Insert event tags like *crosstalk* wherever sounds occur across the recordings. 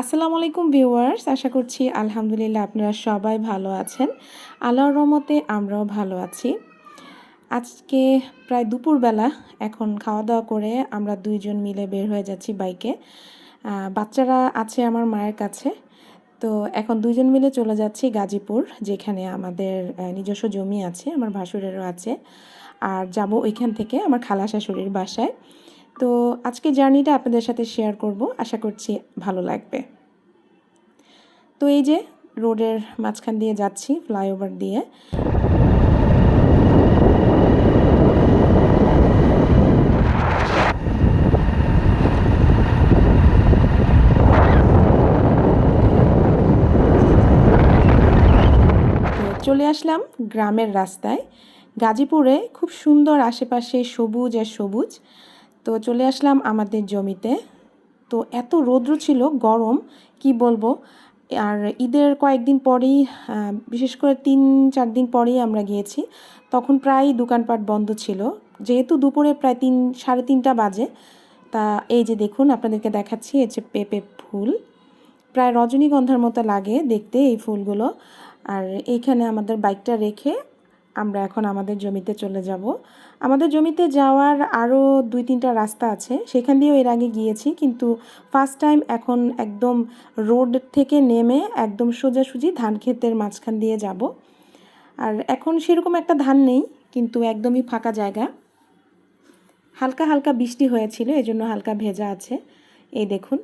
আসসালামু আলাইকুম ভিউয়ার্স, আশা করছি আলহামদুলিল্লাহ আপনারা সবাই ভালো আছেন। আল্লাহর রহমতে আমরাও ভালো আছি। আজকে প্রায় দুপুরবেলা এখন খাওয়া দাওয়া করে আমরা দুইজন মিলে বের হয়ে যাচ্ছি বাইকে। বাচ্চারা আছে আমার মায়ের কাছে। তো এখন দুইজন মিলে চলে যাচ্ছি গাজীপুর, যেখানে আমাদের নিজস্ব জমি আছে, আমার ভাসুরেরও আছে। আর যাব ওইখান থেকে, আমার খালা শাশুড়ির বাসায়। তো আজকে জার্নিটা আপনাদের সাথে শেয়ার করব। আশা করছি ভালো লাগবে। তো এই যে রোডের মাঝখান দিয়ে যাচ্ছি, ফ্লাইওভার দিয়ে। চলে আসলাম গ্রামের রাস্তায়। গাজীপুরে খুব সুন্দর আশেপাশে সবুজ আর সবুজ। তো চলে আসলাম আমাদের জমিতে। তো এত রৌদ্র ছিল, গরম, কি বলব? আর ঈদের কয়েকদিন পরেই বিশেষ করে তিন, চার দিন পরেই আমরা গিয়েছি। তখন প্রায় দোকানপাট বন্ধ ছিল। যেহেতু দুপুরে প্রায় তিন, সাড়ে তিনটা বাজে, তা এই যে দেখুন, আপনাদেরকে দেখাচ্ছি, এই যে পেঁপে ফুল। প্রায় রজনীগন্ধার মতো লাগে দেখতে এই ফুলগুলো। আর এইখানে আমাদের বাইকটা রেখে আমরা এখন আমাদের জমিতে চলে যাব। আমাদের জমিতে যাওয়ার আরও দুই তিনটা রাস্তা আছে। সেখান দিয়েও এর আগে গিয়েছি, কিন্তু ফার্স্ট টাইম এখন একদম রোড থেকে নেমে একদম সোজাসুজি ধান ক্ষেতের মাঝখান দিয়ে যাব। আর এখন সেরকম একটা ধান নেই, কিন্তু একদমই ফাঁকা জায়গা। হালকা হালকা বৃষ্টি হয়েছিল, এজন্য হালকা ভেজা আছে। এই দেখুন।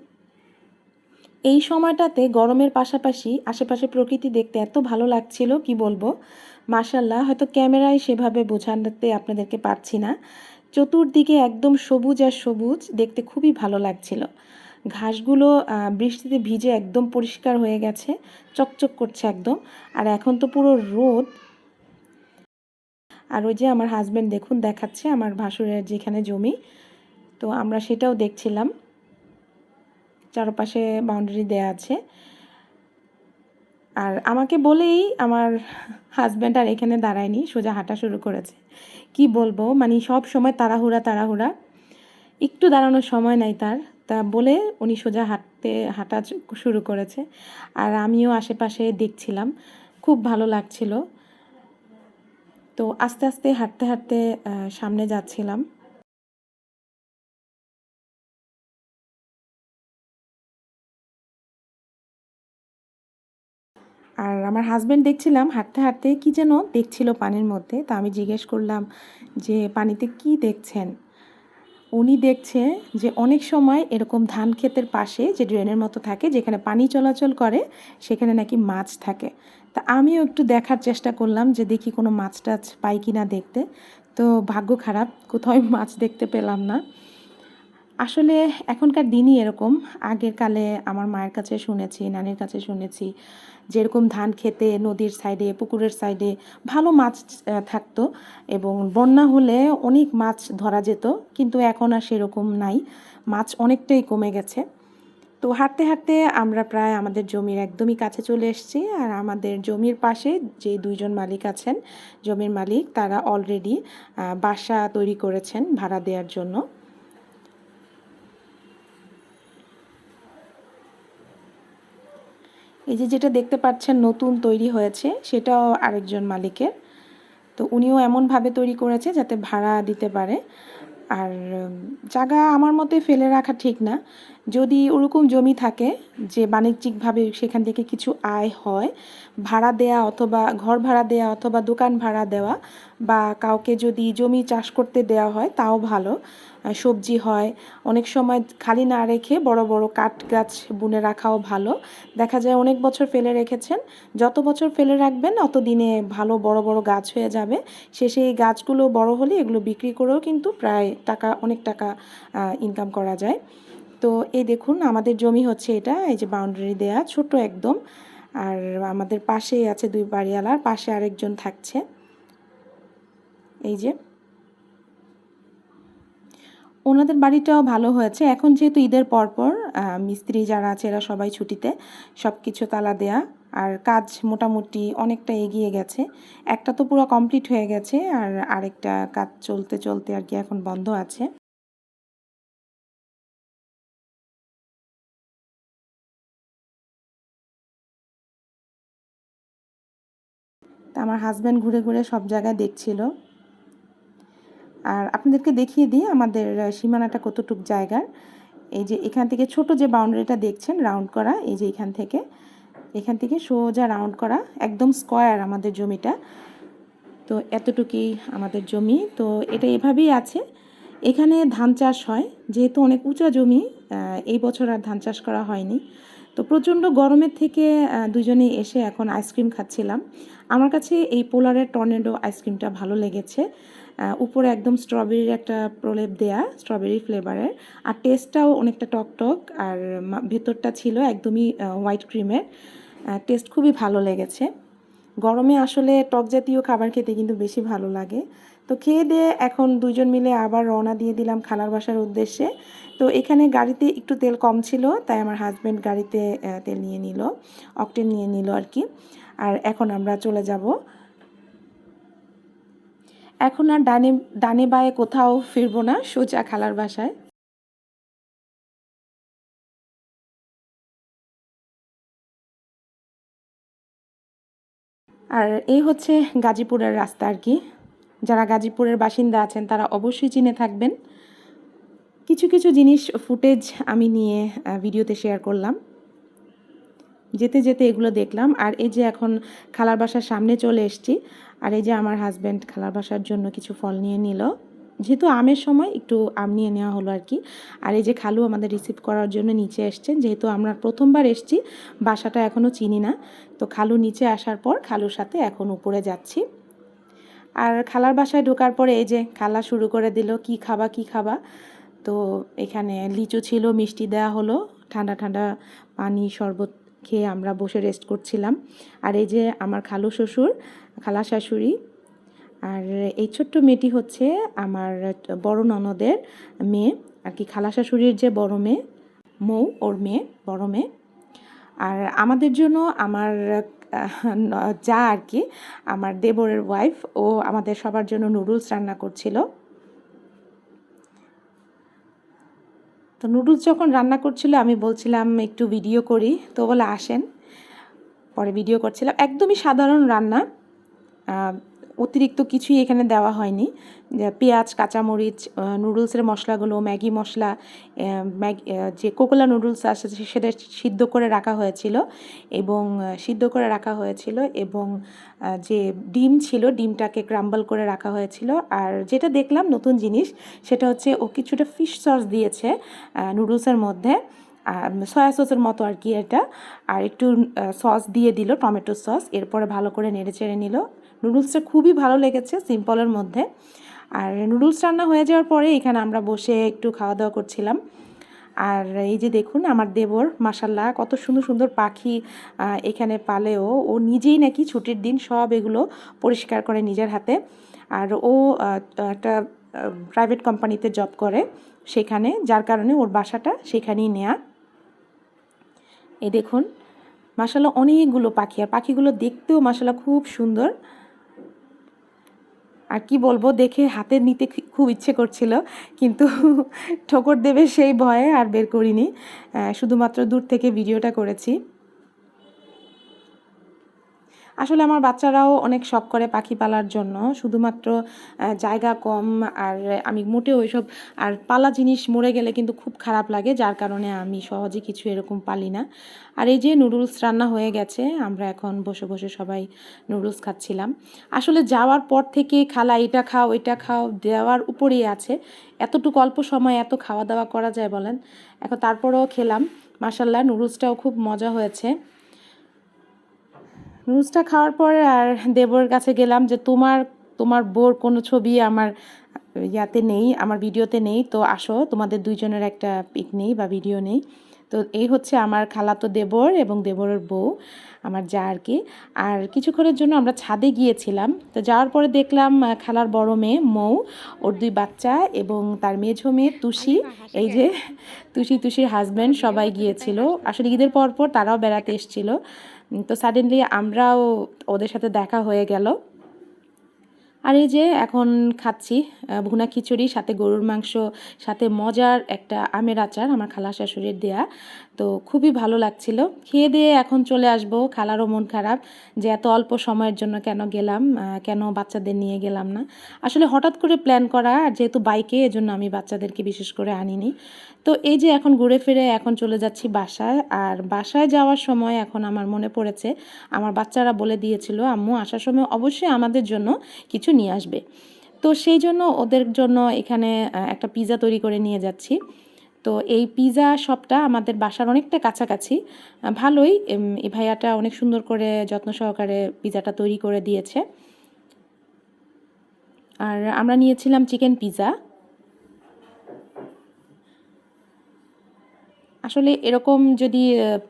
এই সময়টাতে গরমের পাশাপাশি আশেপাশে প্রকৃতি দেখতে এত ভালো লাগছিল, কি বলব? মাসাল্লাহ হয়তো ক্যামেরায় সেভাবে বোঝাতে আপনাদেরকে পারছি না। চতুর্দিকে একদম সবুজ আর সবুজ, দেখতে খুবই ভালো লাগছিল। ঘাসগুলো বৃষ্টিতে ভিজে একদম পরিষ্কার হয়ে গেছে, চকচক করছে একদম। আর এখন তো পুরো রোদ। আর ওই যে আমার হাজব্যান্ড দেখুন, দেখাচ্ছে আমার ভাসুরের যেখানে জমি। তো আমরা সেটাও দেখছিলাম। চারপাশে বাউন্ডারি দেয়া আছে। আর আমাকে বলেই আমার হাজব্যান্ড আর এখানে দাঁড়ায়নি, সোজা হাঁটা শুরু করেছে। কি বলব? মানে সব সময় তাড়াহুড়া তাড়াহুড়া। একটু দাঁড়ানোর সময় নাই তার। তা বলে উনি সোজা হাঁটতে, হাঁটা শুরু করেছে। আর আমিও আশেপাশে দেখছিলাম। খুব ভালো লাগছিল। তো আস্তে আস্তে হাঁটতে হাঁটতে সামনে যাচ্ছিলাম। আর আমার হাজব্যান্ড দেখছিলাম হাঁটতে হাঁটতে কী যেন দেখছিল পানির মধ্যে। তা আমি জিজ্ঞেস করলাম যে, পানিতে কি দেখছেন? উনি দেখছে যে, অনেক সময় এরকম ধান ক্ষেতের পাশে যে ড্রেনের মতো থাকে, যেখানে পানি চলাচল করে, সেখানে নাকি মাছ থাকে। তা আমিও একটু দেখার চেষ্টা করলাম যে, দেখি কোনো মাছ টাছ পাই কি না দেখতে। তো ভাগ্য খারাপ, কোথাও মাছ দেখতে পেলাম না। আসলে এখনকার দিনই এরকম। আগের কালে আমার মায়ের কাছে শুনেছি, নানির কাছে শুনেছি যেরকম ধান খেতে নদীর সাইডে, পুকুরের সাইডে ভালো মাছ থাকতো এবং বন্যা হলে অনেক মাছ ধরা যেত কিন্তু এখন আর সেরকম নাই। মাছ অনেকটাই কমে গেছে। তো হাঁটতে হাঁটতে আমরা প্রায় আমাদের জমির একদমই কাছে চলে এসেছি আর আমাদের জমির পাশে যে দুইজন মালিক আছেন, জমির মালিক তারা অলরেডি বাসা তৈরি করেছেন ভাড়া দেওয়ার জন্য। এই যে যেটা দেখতে পাচ্ছেন নতুন তৈরি হয়েছে, সেটাও আরেকজন মালিকের। তো উনিও এমনভাবে তৈরি করেছে যাতে ভাড়া দিতে পারে। আর জায়গা আমার মতে ফেলে রাখা ঠিক না। যদি ওরকম জমি থাকে যে বাণিজ্যিকভাবে সেখান থেকে কিছু আয় হয়, ভাড়া দেয়া অথবা ঘর ভাড়া দেয়া অথবা দোকান ভাড়া দেওয়া বা কাউকে যদি জমি চাষ করতে দেওয়া হয় তাও ভালো। সবজি হয়, অনেক সময় খালি না রেখে বড় বড় কাঠ গাছ বুনে রাখাও ভালো। দেখা যায় অনেক বছর ফেলে রেখেছেন, যত বছর ফেলে রাখবেন অত দিনে ভালো বড় বড় গাছ হয়ে যাবে। শেষে এই গাছগুলো বড় হলে এগুলো বিক্রি করেও কিন্তু প্রায় টাকা, অনেক টাকা ইনকাম করা যায়। তো এই দেখুন, আমাদের জমি হচ্ছে এটা, এই যে বাউন্ডারি দেয়া, ছোট একদম। আর আমাদের পাশেই আছে দুই বাড়িওয়ালার পাশে আরেকজন থাকছে। এই যে। ওনাদের বাড়িটাও ভালো হয়েছে। এখন যেহেতু ঈদের পরপর মিস্ত্রি যারা আছে এরা সবাই ছুটিতে সব কিছু তালা দেয়া। আর কাজ মোটামুটি অনেকটা এগিয়ে গেছে। একটা তো পুরো কমপ্লিট হয়ে গেছে, আর আরেকটা কাজ চলতে চলতে আর কি এখন বন্ধ আছে। তা আমার হাজব্যান্ড ঘুরে ঘুরে সব জায়গায় দেখছিল। আর আপনাদেরকে দেখিয়ে দিই আমাদের সীমানাটা কতটুক জায়গার। এই যে এখান থেকে ছোট যে বাউন্ডারিটা দেখছেন রাউন্ড করা, এই যে এখান থেকে। এখান থেকে সোজা রাউন্ড করা, একদম স্কোয়ার আমাদের জমিটা। তো এতটুকুই আমাদের জমি। তো এটা এভাবেই আছে। এখানে ধান চাষ হয়। যেহেতু অনেক উঁচা জমি এই বছর আর ধান চাষ করা হয়নি। তো প্রচণ্ড গরমের থেকে দুজনে এসে এখন আইসক্রিম খাচ্ছিলাম। আমার কাছে এই পোলারের টর্নেডো আইসক্রিমটা ভালো লেগেছে। উপরে একদম স্ট্রবেরির একটা প্রলেপ দেয়া স্ট্রবেরি ফ্লেভারের আর টেস্টটাও অনেকটা টক টক, আর ভেতরটা ছিল একদমই হোয়াইট ক্রিমের টেস্ট খুবই ভালো লেগেছে। গরমে আসলে টক জাতীয় খাবার খেতে কিন্তু বেশি ভালো লাগে। তো খেয়ে দিয়ে এখন দুজন মিলে আবার রওনা দিয়ে দিলাম খালার বাসার উদ্দেশ্যে। তো এখানে গাড়িতে একটু তেল কম ছিল, তাই আমার হাজব্যান্ড গাড়িতে তেল নিয়ে নিল অকটেন নিয়ে নিল আর কি। আর এখন আমরা চলে যাব। এখন আর ডানে ডানে বায়ে কোথাও ফিরবো না, সোজা খালার বাসায়। আর এই হচ্ছে গাজীপুরের রাস্তা আর কি। যারা গাজীপুরের বাসিন্দা আছেন, তারা অবশ্যই চিনে থাকবেন। কিছু কিছু জিনিস ফুটেজ আমি নিয়ে ভিডিওতে শেয়ার করলাম। যেতে যেতে এগুলো দেখলাম। আর এই যে এখন খালার বাসার সামনে চলে এসছি। আর এই যে আমার হাজব্যান্ড খালার বাসার জন্য কিছু ফল নিয়ে নিল। যেহেতু আমের সময়, একটু আম নিয়ে নেওয়া হলো আর কি। আর এই যে খালু আমাদের রিসিভ করার জন্য নিচে এসছেন। যেহেতু আমরা প্রথমবার এসছি, বাসাটা এখনও চিনি না। তো খালু নিচে আসার পর খালুর সাথে এখন উপরে যাচ্ছি। আর খালার বাসায় ঢোকার পরে এই যে খালা শুরু করে দিল, কি খাবা কি খাবা? তো এখানে লিচু ছিল, মিষ্টি দেওয়া হলো, ঠান্ডা ঠান্ডা পানি শরবত খেয়ে আমরা বসে রেস্ট করছিলাম। আর এই যে আমার খালু শ্বশুর, খালা শাশুড়ি আর এই ছোট্ট মেয়েটি হচ্ছে আমার বড় ননদের মেয়ে, আর কি খালা শাশুড়ির যে বড় মেয়ে, মৌ, ওর মেয়ে, বড় মেয়ে। আর আমাদের জন্য আমার যা আর কি, আমার দেবরের ওয়াইফ ও আমাদের সবার জন্য নুডলস রান্না করছিল। তো নুডলস যখন রান্না করছিল, আমি বলছিলাম, একটু ভিডিও করি। তো বলে, আসেন। পরে ভিডিও করছিলাম। একদমই সাধারণ রান্না। অতিরিক্ত কিছুই এখানে দেওয়া হয়নি। পেঁয়াজ, কাঁচামরিচ নুডলসের মশলাগুলো, ম্যাগি মশলা ম্যাগি যে কোকোলা নুডলস আছে সেটা সিদ্ধ করে রাখা হয়েছিল এবং সিদ্ধ করে রাখা হয়েছিল এবং যে ডিম ছিল, ডিমটাকে ক্রাম্বল করে রাখা হয়েছিল। আর যেটা দেখলাম নতুন জিনিস, সেটা হচ্ছে ও কিছুটা ফিশ সস দিয়েছে নুডলসের মধ্যে। সয়া সসের মতো আর কি এটা। আর একটু সস দিয়ে দিল, টমেটো সস। এরপরে ভালো করে নেড়ে চেড়ে নিল। নুডলসটা খুবই ভালো লেগেছে সিম্পলের মধ্যে। আর নুডলস রান্না হয়ে যাওয়ার পরে এখানে আমরা বসে একটু খাওয়া দাওয়া করছিলাম। আর এই যে দেখুন আমার দেবর মাসাল্লাহ কত সুন্দর সুন্দর পাখি এখানে পালেও ও নিজেই নাকি ছুটির দিন সব এগুলো পরিষ্কার করে নিজের হাতে। আর ও একটা প্রাইভেট কোম্পানিতে জব করে সেখানে, যার কারণে ওর বাসাটা সেখানেই নেয়া। এ দেখুন মাসাল্লাহ অনেকগুলো পাখি, আর পাখিগুলো দেখতেও মাসাল্লাহ খুব সুন্দর। আর কি বলব, দেখে হাতে নিতে খুব ইচ্ছে করছিল, কিন্তু *laughs* ঠোকর দেবে সেই ভয়ে আর বের করিনি। শুধুমাত্র দূর থেকে ভিডিওটা করেছি। আসলে আমার বাচ্চারাও অনেক শখ করে পাখি পালার জন্য। শুধুমাত্র জায়গা কম আর আমি মোটেও ওইসব, আর পালা জিনিস মরে গেলে কিন্তু খুব খারাপ লাগে, যার কারণে আমি সহজে কিছু এরকম পালি না। আর এই যে নুডলস রান্না হয়ে গেছে, আমরা এখন বসে বসে সবাই নুডলস খাচ্ছিলাম। আসলে যাওয়ার পর থেকে খালা এটা খাও এটা খাও, দেওয়ার উপরেই আছে। এতটুকু অল্প সময় এত খাওয়া দাওয়া করা যায় বলেন। এখন তারপরেও খেলাম। মাসাল্লাহ নুডলসটাও খুব মজা হয়েছে। নুডলসটা খাওয়ার পরে আর দেবর কাছে গেলাম যে তোমার তোমার বোর কোনো ছবি আমার ইয়াতে নেই, আমার ভিডিওতে নেই, তো আসো, তোমাদের দুইজনের একটা পিক নেই বা ভিডিও নেই। তো এই হচ্ছে আমার খালাতো দেবর এবং দেবরের বউ। আমার যা আর কি। আর কিছুক্ষণের জন্য আমরা ছাদে গিয়েছিলাম। তো যাওয়ার পরে দেখলাম খালার বড় মেয়ে মৌ, ওর দুই বাচ্চা এবং তার মেঝো মেয়ে তুষি। এই যে তুষি তুষির হাজব্যান্ড সবাই গিয়েছিল। আসলে ঈদের পর পর তারাও বেড়াতে এসেছিল। তো সাডেনলি আমরাও ওদের সাথে দেখা হয়ে গেল। আর এই যে এখন খাচ্ছি ভুনা খিচুড়ি, সাথে গরুর মাংস, সাথে মজার একটা আমের আচার, আমার খালা শাশুড়ির দেয়া। তো খুবই ভালো লাগছিল। খেয়ে দিয়ে এখন চলে আসব। খালারও মন খারাপ যে এত অল্প সময়ের জন্য কেন গেলাম কেন বাচ্চাদের নিয়ে গেলাম না। আসলে হঠাৎ করে প্ল্যান করা, আর যেহেতু বাইকে, এজন্য আমি বাচ্চাদেরকে বিশেষ করে আনিনি। তো এই যে এখন ঘুরে ফিরে এখন চলে যাচ্ছি বাসায়, আর বাসায় যাওয়ার সময় এখন আমার মনে পড়েছে, আমার বাচ্চারা বলে দিয়েছিল, আম্মু, আসার সময় অবশ্যই আমাদের জন্য কিছু নিয়ে আসবে। তো সেই জন্য ওদের জন্য এখানে একটা পিৎজা তৈরি করে নিয়ে যাচ্ছি। তো এই পিৎজা শপটা আমাদের বাসার অনেকটা কাছাকাছি। ভালোই এই ভাইয়াটা অনেক সুন্দর করে যত্ন সহকারে পিজাটা তৈরি করে দিয়েছে। আর আমরা নিয়েছিলাম চিকেন পিৎজা আসলে এরকম যদি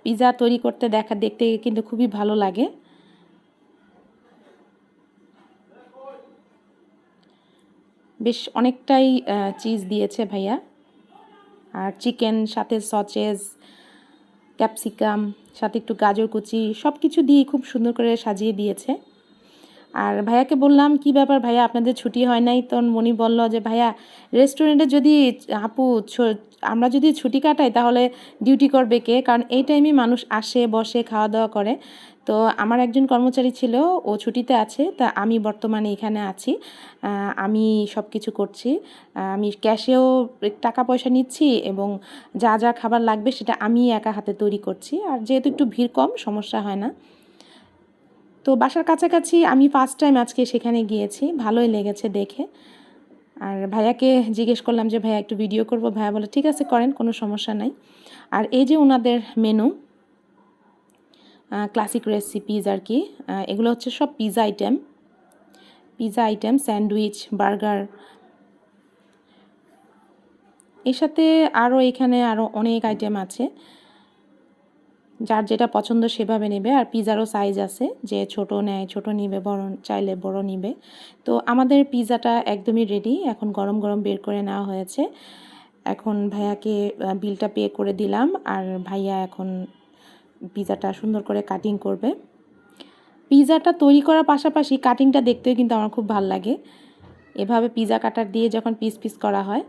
পিৎজা তৈরি করতে দেখা, দেখতে কিন্তু খুবই ভালো লাগে। বেশ অনেকটাই চিজ দিয়েছে ভাইয়া। আর চিকেন সাথে সচেজ ক্যাপসিকাম সাথে একটু গাজর কুচি সব কিছু দিয়ে খুব সুন্দর করে সাজিয়ে দিয়েছে। আর ভাইয়াকে বললাম, কি ব্যাপার ভাইয়া? আপনাদের ছুটি হয় নাই? তখন মনি বলল যে, ভাইয়া রেস্টুরেন্টে যদি আপু আমরা যদি ছুটি কাটাই তাহলে ডিউটি করবে কে? কারণ এই টাইমে মানুষ আসে, বসে খাওয়া দাওয়া করে। তো আমার একজন কর্মচারী ছিল, ও ছুটিতে আছে, তা আমি বর্তমানে এখানে আছি। আমি সব কিছু করছি আমি ক্যাশেও টাকা পয়সা নিচ্ছি এবং যা যা খাবার লাগবে সেটা আমি একা হাতে তৈরি করছি। আর যেহেতু একটু ভিড় কম, সমস্যা হয় না। তো বাসার কাছাকাছি আমি ফার্স্ট টাইম আজকে সেখানে গিয়েছি, ভালোই লেগেছে দেখে। আর ভাইয়াকে জিজ্ঞেস করলাম যে, ভাইয়া, একটু ভিডিও করব? ভাইয়া বলে ঠিক আছে, করেন, কোনো সমস্যা নাই। আর এই যে ওনাদের মেনু ক্লাসিক রেসিপিজ আর কি এগুলো হচ্ছে সব pizza item pizza item sandwich burger এর সাথে আরও এখানে আরও অনেক আইটেম আছে। যার যেটা পছন্দ সেভাবে নেবে। আর পিজারও সাইজ আছে, যে ছোট নেয়, ছোট নিবে, বড়, চাইলে বড় নিবে। তো আমাদের পিজাটা একদমই রেডি এখন গরম গরম বের করে নেওয়া হয়েছে। এখন ভাইয়াকে বিলটা পে করে দিলাম, আর ভাইয়া এখন পিজাটা সুন্দর করে কাটিং করবে। পিজাটা তৈরি করার পাশাপাশি কাটিংটা দেখতেও কিন্তু আমার খুব ভালো লাগে। এভাবে পিজা কাটার দিয়ে যখন পিস পিস করা হয়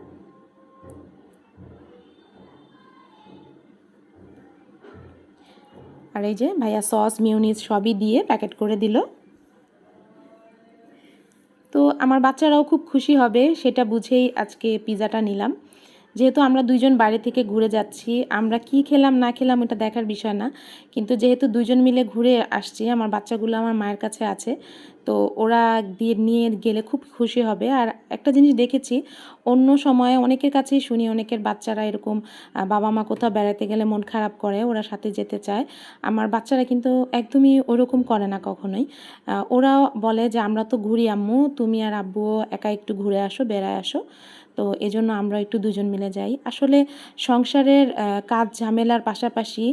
আর এই যে ভাইয়া সস মিউনিস সবই দিয়ে প্যাকেট করে দিল। তো আমার বাচ্চারাও খুব খুশি হবে, সেটা বুঝেই আজকে পিজাটা নিলাম। যেহেতু আমরা দুইজন বাইরে থেকে ঘুরে যাচ্ছি, আমরা কি খেলাম না খেলাম ওটা দেখার বিষয় না। কিন্তু যেহেতু দুইজন মিলে ঘুরে আসছি, আমার বাচ্চাগুলো আমার মায়ের কাছে আছে, তো ওরা দিয়ে নিয়ে গেলে খুব খুশি হবে। আর একটা জিনিস দেখেছি, অন্য সময়ে অনেকের কাছেই শুনি, অনেকের বাচ্চারা এরকম বাবা মা কোথাও বেড়াতে গেলে মন খারাপ করে, ওরা সাথে যেতে চায়। আমার বাচ্চারা কিন্তু একদমই ওরকম করে না কখনোই। ওরা বলে যে, আমরা তো ঘুরি আম্মু, তুমি আর আব্বুও একা একটু ঘুরে আসো, বেড়ায় আসো। তো এজন্য আমরা একটু দুজন মিলে যাই। আসলে সংসারের কাজ ঝামেলার পাশাপাশি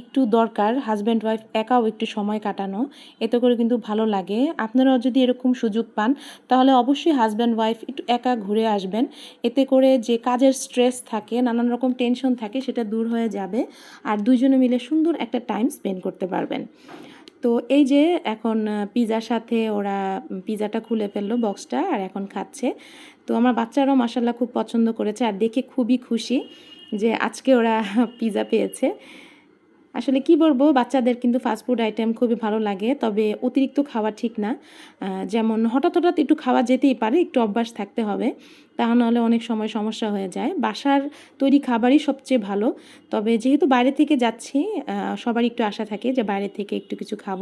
একটু দরকার হাজব্যান্ড ওয়াইফ একাও একটু সময় কাটানো, এতে করে কিন্তু ভালো লাগে। আপনারাও যদি এরকম সুযোগ পান, তাহলে অবশ্যই হাজব্যান্ড ওয়াইফ একটু একা ঘুরে আসবেন। এতে করে যে কাজের স্ট্রেস থাকে, নানান রকম টেনশন থাকে, সেটা দূর হয়ে যাবে। আর দুইজনে মিলে সুন্দর একটা টাইম স্পেন্ড করতে পারবেন। তো এই যে এখন পিজার সাথে ওরা পিজাটা খুলে ফেলল বক্সটা আর এখন খাচ্ছে। তো আমার বাচ্চারাও মাসাল্লাহ খুব পছন্দ করেছে আর দেখে খুবই খুশি যে আজকে ওরা *laughs* পিজা পেয়েছে। আসলে কি বলব বাচ্চাদের কিন্তু ফাস্টফুড আইটেম খুবই ভালো লাগে তবে অতিরিক্ত খাওয়া ঠিক না। যেমন হঠাৎ হঠাৎ একটু খাওয়া যেতেই পারে একটু অভ্যাস থাকতে হবে তা নাহলে অনেক সময় সমস্যা হয়ে যায়। বাসার তৈরি খাবারই সবচেয়ে ভালো তবে যেহেতু বাইরে থেকে যাচ্ছি আহ, সবারই একটু আশা থাকে যে বাইরে থেকে একটু কিছু খাব।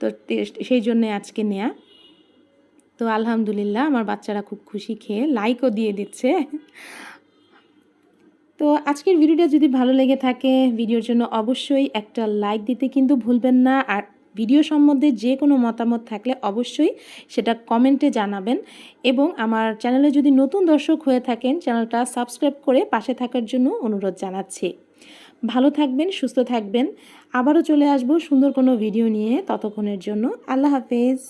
তে- সেই জন্যে আজকে নেয়া। তো আলহামদুলিল্লাহ আমার বাচ্চারা খুব খুশি খেয়ে লাইকও দিয়ে দিচ্ছে। তো আজকের ভিডিওটা যদি ভালো লেগে থাকে ভিডিওর জন্য অবশ্যই একটা লাইক দিতে কিন্তু ভুলবেন না। আর ভিডিও সম্বন্ধে যে কোনো মতামত থাকলে অবশ্যই সেটা কমেন্টে জানাবেন। এবং আমার চ্যানেলে যদি নতুন দর্শক হয়ে থাকেন চ্যানেলটা সাবস্ক্রাইব করে পাশে থাকার জন্য অনুরোধ জানাচ্ছি। ভালো থাকবেন, সুস্থ থাকবেন। আবারও চলে আসব সুন্দর কোনো ভিডিও নিয়ে ততক্ষণের জন্য। আল্লাহ হাফেজ।